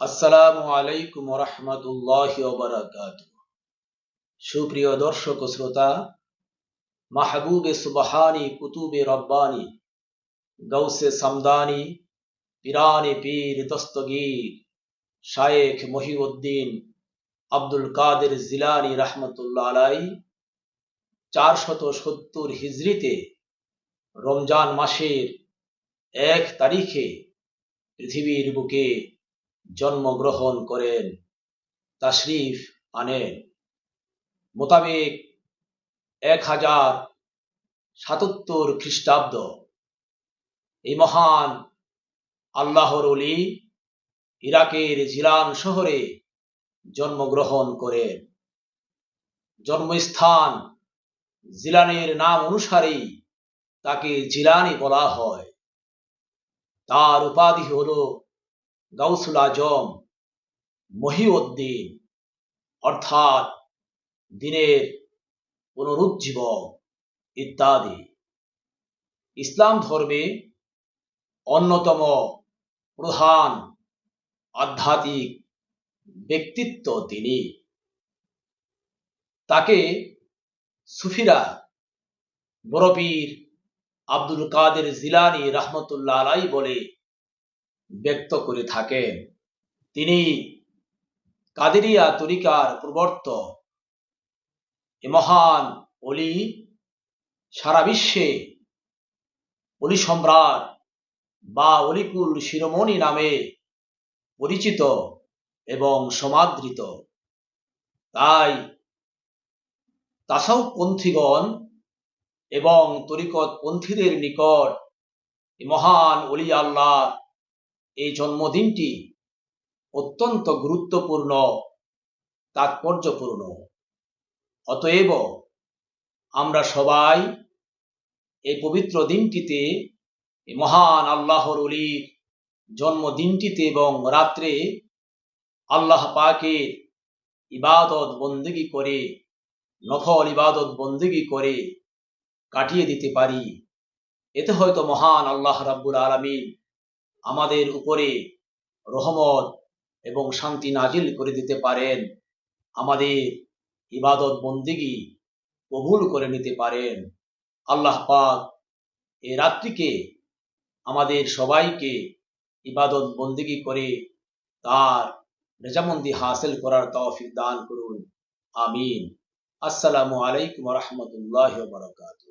আসসালামু আলাইকুম রহমতুল্লাহ সুপ্রিয় দর্শক শ্রোতা, মাহবুবে সুবহানি, কুতুবে রব্বানি গৌসে সামদানি পিরানে পীর দস্তগীর, শায়েখ মহিউদ্দিন আব্দুল কাদের জিলানি রহমতুল্লাহ আলাই চারশত সত্তর হিজড়িতে রমজান মাসের এক তারিখে পৃথিবীর বুকে জন্মগ্রহণ করেন, তাশরিফ আনেন। মোতাবেক এক হাজার সাতাত্তর খ্রিস্টাব্দ। এই মহান আল্লাহর অলি ইরাকের জিলান শহরে জন্মগ্রহণ করেন। জন্মস্থান জিলানের নাম অনুসারেই তাকে জিলানি বলা হয়। তার উপাধি হল গাউসুল আজম মহিউদ্দিন, অর্থাৎ দিনের পুনরুজ্জীবক ইত্যাদি। ইসলাম ধর্মে অন্যতম প্রধান আধ্যাত্মিক ব্যক্তিত্ব তিনি। তাকে সুফিরা বরপীর আব্দুল কাদের জিলানি রহমতুল্লাহ আলাই বলে ব্যক্ত করে থাকেন। তিনি কাদেরিয়া তরিকার প্রবর্তক এ মহান অলি সারা বিশ্বে অলি সম্রাট বা অলিকুল শিরোমণি নামে পরিচিত এবং সমাদৃত। তাই তাসাউপন্থীগণ এবং তরিকত পন্থীদের নিকট মহান অলি আল্লাহ এই জন্মদিনটি অত্যন্ত গুরুত্বপূর্ণ, তাৎপর্যপূর্ণ। অতএব আমরা সবাই এই পবিত্র দিনটিতে মহান আল্লাহর অলির জন্মদিনটিতে এবং রাত্রে আল্লাহ পাকে ইবাদত বন্দিগি করে, নফল ইবাদত বন্দিগি করে কাটিয়ে দিতে পারি। এতে হয়তো মহান আল্লাহ রাব্বুল আলমিন আমাদের উপরে রহমত এবং শান্তি নাজিল করে দিতে পারেন, আমাদের ইবাদত বন্দিগি কবুল করে নিতে পারেন। আল্লাহ পাক এ রাত্রিকে আমাদের সবাইকে ইবাদত বন্দিগি করে তার রেজামন্দি হাসিল করার তৌফিক দান করুন। আমিন। আসসালামু আলাইকুম রহমতুল্লাহ বারকাতুহ।